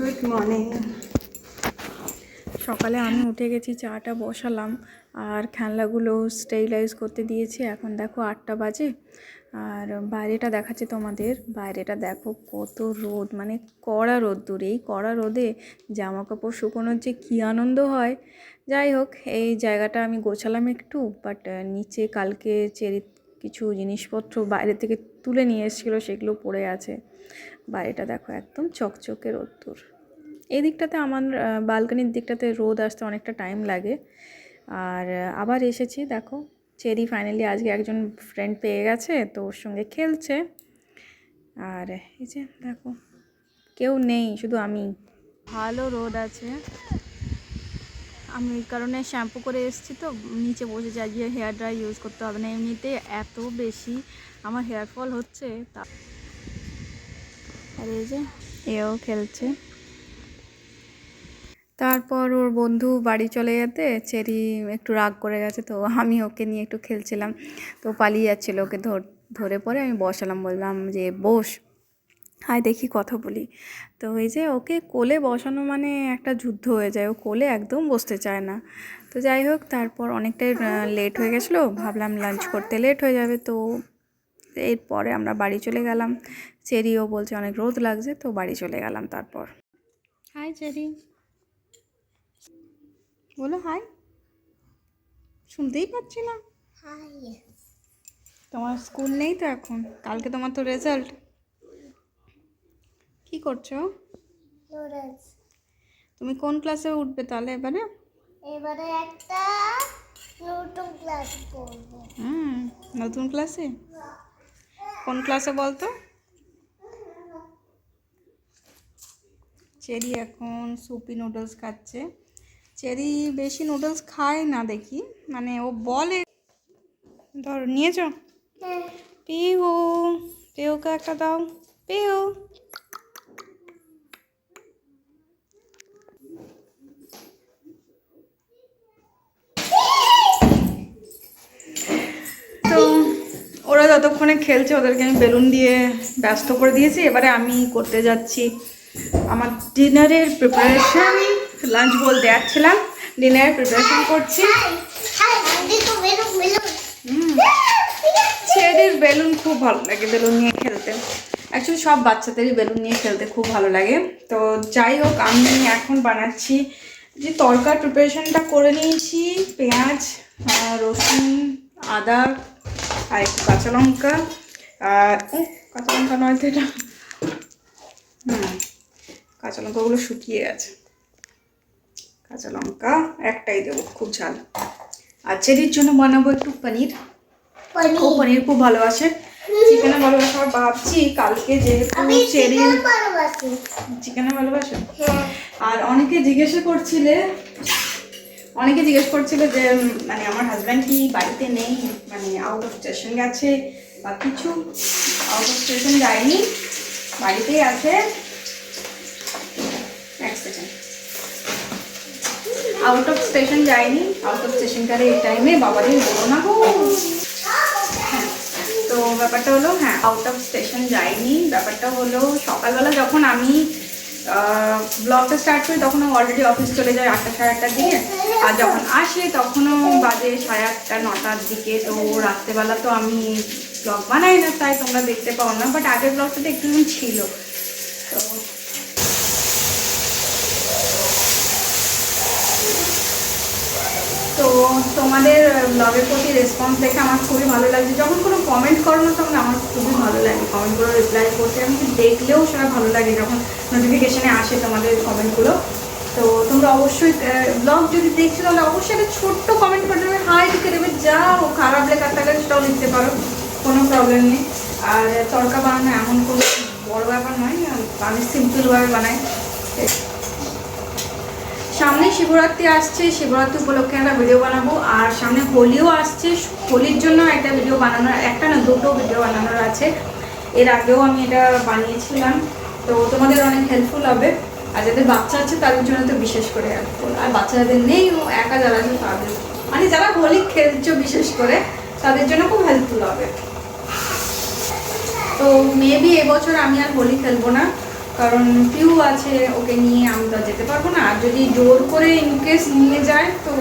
Good morning সকালে আমি উঠে গেছি, চাটা বসালাম আর খেলনাগুলো স্টেরিলাইজ করতে দিয়েছি। এখন দেখো আটটা বাজে আর বাইরেটা দেখাচ্ছে তোমাদের। বাইরেটা দেখো কত রোদ মানে কড়া রোদ্দুর। এই কড়া রোদে জামা কাপড় শুকোনোর যে কী আনন্দ হয়। যাই হোক, এই জায়গাটা আমি গোছালাম একটু বাট নিচে কালকে চেরি কিছু জিনিসপত্র বাইরে থেকে তুলে নিয়ে এসেছিল, সেগুলো পড়ে আছে। বাইরেটা দেখো একদম চকচকে রোদ্দুর। এই দিকটাতে আমার বালকানির দিকটাতে রোদ আসতে অনেকটা টাইম লাগে। আর আবার এসেছি, দেখো, চেরি ফাইনালি আজকে একজন ফ্রেন্ড পেয়ে গেছে, তো ওর সঙ্গে খেলছে। আর, এই যে, দেখো, কেউ নেই, শুধু আমি। ভালো রোদ আছে। আমি এই কারণে শ্যাম্পু করে এসেছি তো, নিচে বসে যাই গিয়ে হেয়ার ড্রাই ইউজ করতে হবে না। এমনিতে এত বেশি আমার হেয়ার ফল হচ্ছে, তা আর এই যে, এও খেলছে। তারপর ওর বন্ধু বাড়ি চলে যেতে, চেরি একটু রাগ করে গেছে তো, আমি ওকে নিয়ে একটু খেলছিলাম। তো পালিয়ে যাচ্ছিল, ওকে ধর ধরে পরে আমি বসালাম, বললাম যে, বস হাই দেখি কথা বলি। তো এই যে ওকে কোলে বসানো মানে একটা যুদ্ধ হয়ে যায়। ও কোলে একদম বসতে চায় না। তো যাই হোক তারপর অনেকটাই লেট হয়ে গেছিল। ভাবলাম লাঞ্চ করতে লেট হয়ে যাবে। তো এরপরে আমরা বাড়ি চলে গেলাম। চেরিও বলছে অনেক রোদ লাগছে তো বাড়ি চলে গেলাম তারপর। High cherry. বলো হাই শুনতেই পাচ্ছি না। তোমার স্কুল নেই তো এখন? কালকে তোমার তো রেজাল্ট কি করছ? নুডলস তুমি কোন ক্লাসে উঠবে তাহলে এবারে? এবারে একটা নতুন ক্লাস করব। হুম নতুন ক্লাসে কোন ক্লাসে বলতো? চেরি এখন সুপি নুডলস খাচ্ছে। চেরি বেশি নুডলস খায় না দেখি মানে ও বলে। ধর নিয়েছো? পিহু পিহুকে একটা দাও। পিহু তো ওরা যতক্ষণে খেলছে ওদেরকে আমি বেলুন দিয়ে ব্যস্ত করে দিয়েছি। এবারে আমি করতে যাচ্ছি। আমার ডিনারের প্রিপারেশন লাঞ্চ বল দেওয়াচ্ছিলাম ডিনারের প্রিপারেশন করছি। ছেলেদের বেলুন খুব ভালো লাগে বেলুন নিয়ে খেলতে। অ্যাকচুয়ালি সব বাচ্চাদেরই বেলুন নিয়ে খেলতে খুব ভালো লাগে। তো যাই হোক, আমি এখন বানাচ্ছি যে তরকার প্রিপারেশানটা করে নিয়েছি। পেঁয়াজ রসুন, আদা আর একটু কাঁচা লঙ্কা আর ও কাঁচা লঙ্কা নয় তো এটা। হুম কাঁচা লঙ্কাগুলো শুকিয়ে গেছে। কাঁচা লঙ্কা একটাই দেবো খুব ঝাল। আর চেরির জন্য বানাবো একটু পনির। ও পনির খুব ভালোবাসে। চিকেনে ভালোবাসে। আবার ভাবছি কালকে যেহেতু চেরি চিকেন চিকেনে ভালোবাসে? হ্যাঁ। আর অনেকে জিজ্ঞাসা করছিলে অনেকে জিজ্ঞেস করছিল যে মানে আমার হাজব্যান্ড কি বাড়িতে নেই? মানে আউট অফ স্টেশন গেছে বা কিছু? আউট অফ স্টেশন যায়নি, বাড়িতেই আছে। আউট অফ স্টেশন যায়নি আউট অফ স্টেশনকারে এই টাইমে বাবাদের বলো না গো। হ্যাঁ তো ব্যাপারটা হলো হ্যাঁ আউট অফ স্টেশন যায়নি। ব্যাপারটা হলো, সকালবেলা যখন আমি ব্লগটা স্টার্ট করি, তখনও অলরেডি অফিস চলে যায় আটটা, সাড়ে আটটার দিকে। আর যখন আসে, তখনও বাজে সাড়ে আটটা, নটার দিকে। তো রাত্রেবেলা তো আমি ব্লগ বানাই না, তাই তোমরা দেখতে পাও না। বাট আগের ব্লগটাতে একটু ছিল। তো তো তোমাদের ব্লগের প্রতি রেসপন্স দেখে আমার খুবই ভালো লাগছে। যখন কোনো কমেন্ট করো না, তখন আমার খুবই ভালো লাগে। কমেন্টগুলো রিপ্লাই করতে। আমি দেখলেও সেটা ভালো লাগে যখন নোটিফিকেশানে আসে তোমাদের কমেন্টগুলো তো তোমরা অবশ্যই ব্লগ যদি দেখছ, তাহলে অবশ্যই একটা ছোট্ট কমেন্ট করে দেবে। হাই লিখে দেবে, যা ও খারাপ লেখা থাকলে সেটাও লিখতে পারো। কোনো প্রবলেম নেই। আর তরকা বানানো এমন কোনো বড় ব্যাপার নয়। আমি সিম্পলভাবে বানাই। সামনে শিবরাত্রি আসছে, শিবরাত্রি উপলক্ষে একটা ভিডিও বানাবো। আর সামনে হোলিও আসছে, হোলির জন্য একটা ভিডিও বানানোর, একটা না দুটো ভিডিও বানানোর আছে। এর আগেও আমি এটা বানিয়েছিলাম। তো তোমাদের অনেক হেল্পফুল হবে। আর যাদের বাচ্চা আছে, তাদের জন্য তো বিশেষ করে হেল্পফুল আর বাচ্চা যাদের নেই, ও একা যারা আছে, তাদের মানে যারা হোলি খেলছো বিশেষ করে, তাদের জন্য খুব হেল্পফুল হবে। তো মেবি এবছর আমি আর হোলি খেলব না। কারণ পিউ আছে ওকে নিয়ে আমি তো যেতে পারব না। আর যদি জোর করে ইনকেস নিয়ে যায় তো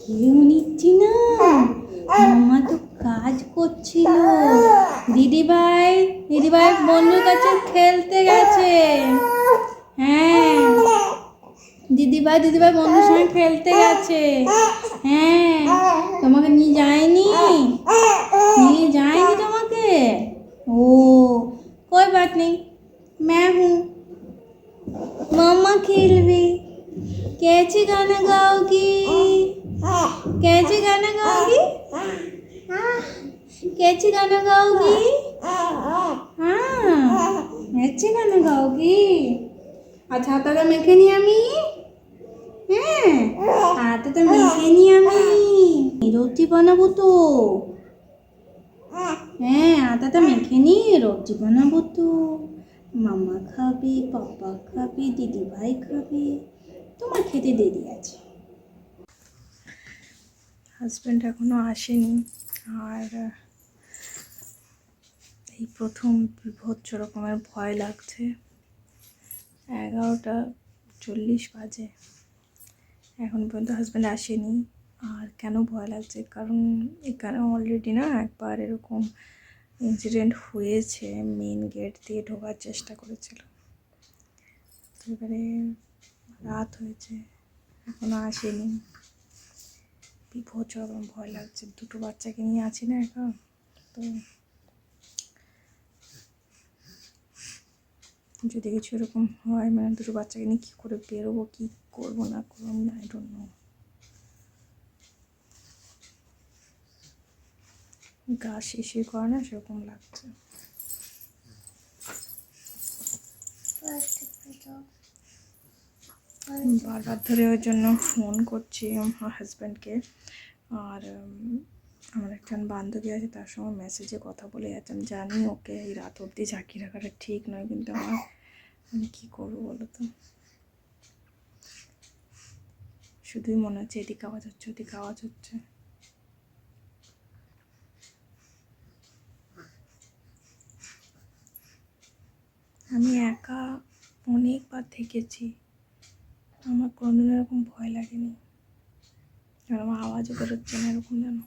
কেউ নিচ্ছি না। হ্যাঁ, হ্যাঁ। আমার তো কাজ করছিল। হ্যাঁ। দিদিভাই দিদিভাই বন্ধুর কাছে খেলতে গেছে হ্যাঁ দিদিভাই দিদিভাই বন্ধুর সঙ্গে খেলতে গেছে হ্যাঁ তোমাকে নিয়ে যায়নি নিয়ে যায়নি তোমাকে ও कोई बात नहीं मैं हूँ मम्मा खेल भी कैसे गाना गाओगी कैसे गाना गाओगी कैसे गाना गाओगी हाँ कैसे गाना गाओगी আচ্ছা হাতাটা মেখে নি আমি হ্যাঁ হাতাটা মেখে নি আমি রুটি বানাবো তো হ্যাঁ আটাটা মেখে নিয়ে রুটি বানাবো তো মামা খাবে পাপা খাবে দিদি ভাই খাবে তোমার খেতে দেরি আছে হাজব্যান্ড এখনও আসেনি আর এই প্রথম বিভৎস রকমের ভয় লাগছে। এগারোটা চল্লিশ বাজে। এখন পর্যন্ত হাজব্যান্ড আসেনি। আর কেন ভয় লাগছে? কারণ এখানে অলরেডি না একবার এরকম ইনসিডেন্ট হয়েছে মেন গেট দিয়ে ঢোকার চেষ্টা করেছিল। এবারে রাত হয়েছে এখনও আসেনি। বিভৎস রকম ভয় লাগছে। দুটো বাচ্চাকে নিয়ে আছি না এখন তো যদি কিছু এরকম হয় মানে দুটো বাচ্চাকে নিয়ে কী করে বেরোবো, কী করব, না করব, আমি আই ডোন্ট নো গা শিশির করে না, সেরকম লাগছে। বারবার ধরে ওর জন্য ফোন করছি, আমার হাজব্যান্ডকে আর আমার একজন বান্ধবী আছে, তার সঙ্গে মেসেজে কথা বলে যাচ্ছে। আমি জানি ওকে এই রাত অবধি ঝাঁকি রাখাটা ঠিক নয়, কিন্তু আমার আমি কী করব বলো তো? শুধুই মনে হচ্ছে এদিকে আওয়াজ হচ্ছে, ওদিকে আওয়াজ হচ্ছে। আমি একা অনেকবার থেকেছি। আমার কোনোদিন এরকম ভয় লাগেনি। আর আমার আওয়াজও বেরোচ্ছে না এরকম যেন।